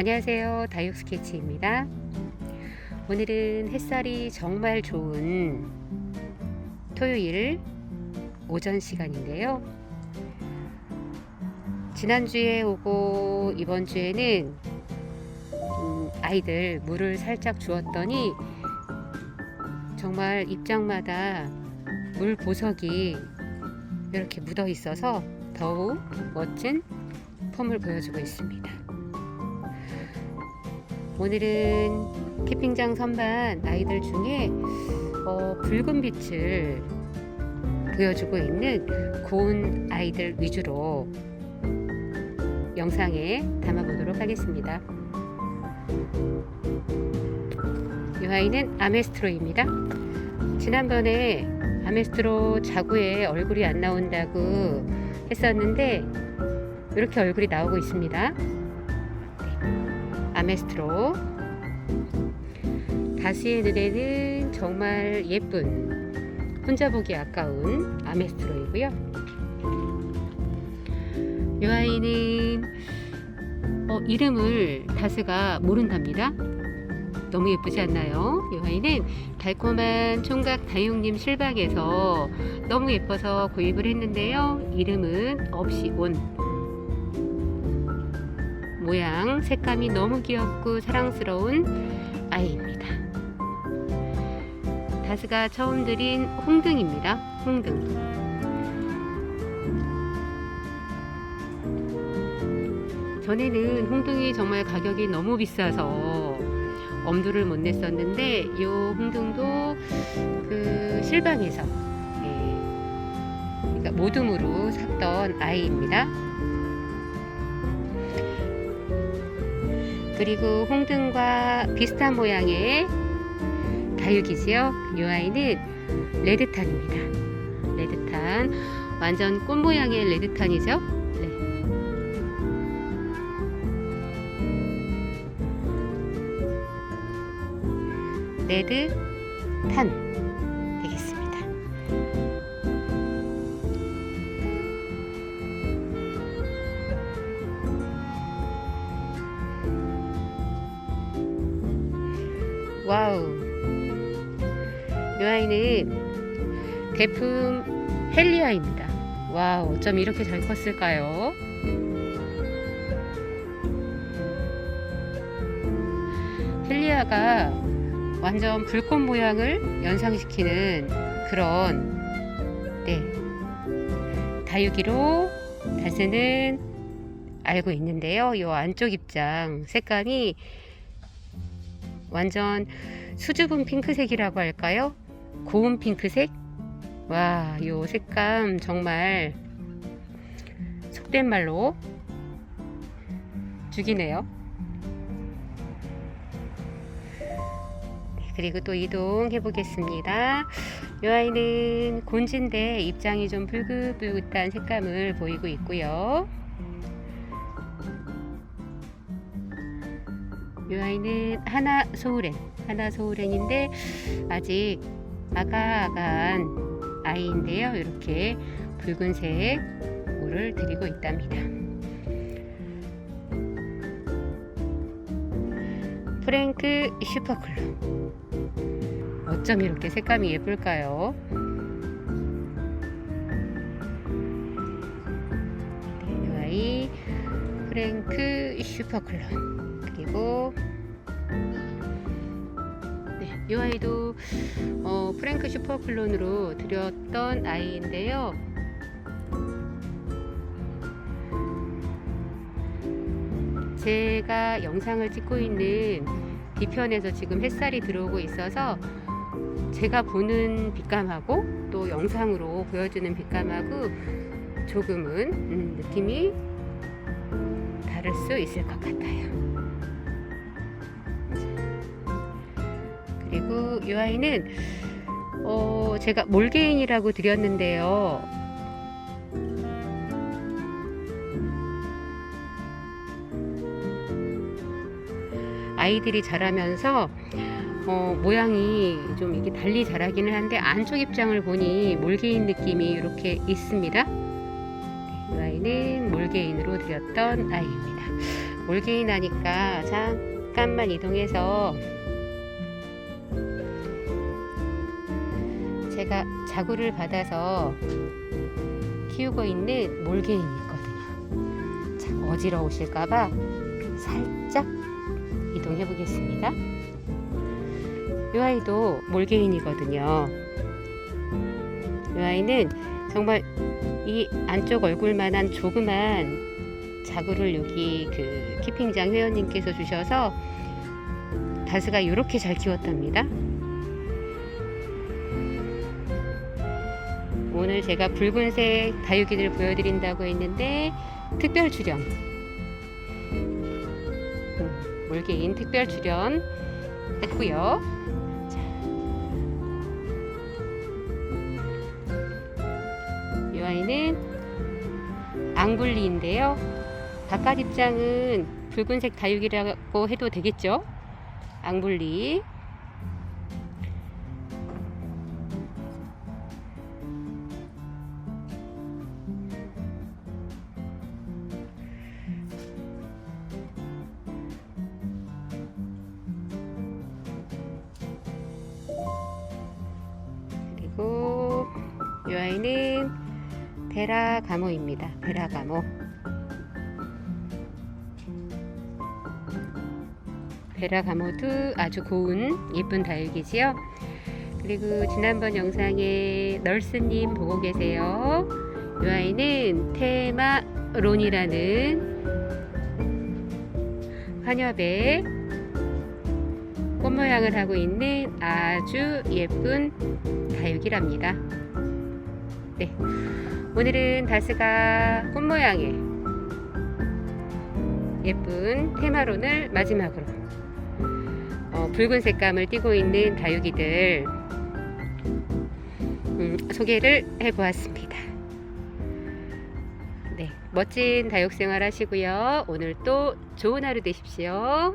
안녕하세요. 다육 스케치입니다. 오늘은 햇살이 정말 좋은 토요일 오전 시간인데요. 지난주에 오고 이번 주에는 음, 아이들 물을 살짝 주었더니 정말 입장마다 물 보석이 이렇게 묻어 있어서 더욱 멋진 폼을 보여주고 있습니다. 오늘은 캠핑장 선반 아이들 중에 어, 붉은 빛을 보여주고 있는 고운 아이들 위주로 영상에 담아보도록 하겠습니다. 이 아이는 아메스트로입니다. 지난번에 아메스트로 자구에 얼굴이 안 나온다고 했었는데 이렇게 얼굴이 나오고 있습니다. 아메스트로 다시의 눈에는 정말 예쁜 혼자 보기 아까운 아메스트로이고요. 이 아이는 어, 이름을 다스가 모른답니다. 너무 예쁘지 않나요? 이 아이는 달콤한 총각 다육님 실박에서 너무 예뻐서 구입을 했는데요. 이름은 없이 온 모양, 색감이 너무 귀엽고 사랑스러운 아이입니다. 다스가 처음 들인 홍등입니다. 홍등. 전에는 홍등이 정말 가격이 너무 비싸서 엄두를 못 냈었는데 이 홍등도 그 실방에서 예, 그러니까 모둠으로 샀던 아이입니다. 그리고 홍등과 비슷한 모양의 다육이지요. 이 아이는 레드탄입니다. 레드탄 완전 꽃 모양의 레드탄이죠. 네. 레드탄 와우. 이 아이는 대품 헬리아입니다. 와우, 어쩜 이렇게 잘 컸을까요? 헬리아가 완전 불꽃 모양을 연상시키는 그런 네 다육이로 다스는 알고 있는데요. 이 안쪽 입장 색감이 완전 수줍은 핑크색이라고 할까요? 고운 핑크색? 와, 요 색감 정말 속된 말로 죽이네요. 네, 그리고 또 이동해 보겠습니다. 이 아이는 곤지인데 입장이 좀 붉긋붉긋한 색감을 보이고 있고요. 이 아이는 하나 소우렌, 하나 소우렌인데 아직 아가아가한 아이인데요. 이렇게 붉은색 물을 들이고 있답니다. 프랭크 슈퍼클로 어쩜 이렇게 색감이 예쁠까요? 네, 이 아이 프랭크 슈퍼클론 그리고 네, 이 아이도 어, 프랭크 슈퍼클론으로 드렸던 아이인데요. 제가 영상을 찍고 있는 뒤편에서 지금 햇살이 들어오고 있어서 제가 보는 빛감하고 또 영상으로 보여주는 빛감하고 조금은 음, 느낌이 다를 수 있을 것 같아요. 그리고 이 아이는 어, 제가 몰개인이라고 드렸는데요. 아이들이 자라면서 어, 모양이 좀 이게 달리 자라기는 한데 안쪽 입장을 보니 몰개인 느낌이 이렇게 있습니다. 네, 이 아이는 몰개인으로 드렸던 아이입니다. 몰개인 하니까 잠깐만 이동해서 제가 자구를 받아서 키우고 있는 몰개인이 있거든요. 자, 어지러우실까봐 살짝 이동해 보겠습니다. 이 아이도 몰개인이거든요. 이 아이는 정말 이 안쪽 얼굴만한 조그만 자구를 여기 그 키핑장 회원님께서 주셔서 다스가 이렇게 잘 키웠답니다. 오늘 제가 붉은색 다육이를 보여드린다고 했는데 특별 출연 음, 몰개인 특별 출연 했고요. 자, 이 아이는 앙블리인데요. 바깥 입장은 붉은색 다육이라고 해도 되겠죠? 앙블리. 이 아이는 베라가모입니다. 베라가모. 베라가모도 아주 고운 예쁜 다육이지요. 그리고 지난번 영상에 널스님 보고 계세요. 이 아이는 테마론이라는 환엽의 꽃 모양을 하고 있는 아주 예쁜 다육이랍니다. 네. 오늘은 다스가 꽃 모양의 예쁜 테마론을 마지막으로 어, 붉은 색감을 띠고 있는 다육이들 음, 소개를 해보았습니다. 네, 멋진 다육 생활 하시고요. 오늘 또 좋은 하루 되십시오.